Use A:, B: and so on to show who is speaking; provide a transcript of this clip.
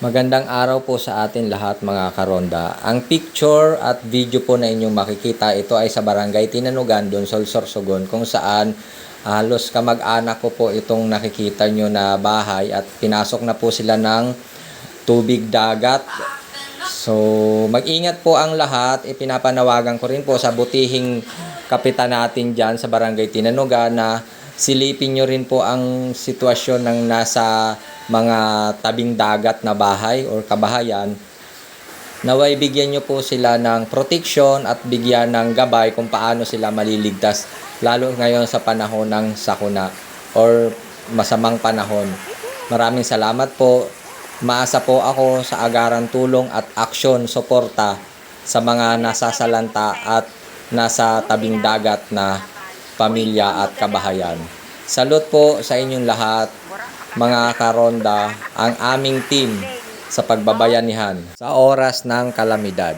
A: Magandang araw po sa atin lahat mga karonda. Ang picture at video po na inyong makikita, ito ay sa barangay Tinanugan, Donsol, Sorsogon, kung saan halos kamag-anak ko po itong nakikita nyo na bahay at pinasok na po sila ng tubig dagat. So, mag-ingat po ang lahat. Ipinapanawagan ko rin po sa butihing kapitan natin dyan sa barangay Tinanugan na silipin nyo rin po ang sitwasyon ng nasa mga tabing dagat na bahay or kabahayan naway bigyan nyo po sila ng protection at bigyan ng gabay kung paano sila maliligtas lalo ngayon sa panahon ng sakuna or masamang panahon. Maraming salamat po. Maasa po ako sa agarang tulong at aksyon, suporta sa mga nasasalanta at nasa tabing dagat na pamilya at kabahayan. Salute po sa inyong lahat, mga karonda, ang aming team sa pagbabayanihan sa oras ng kalamidad.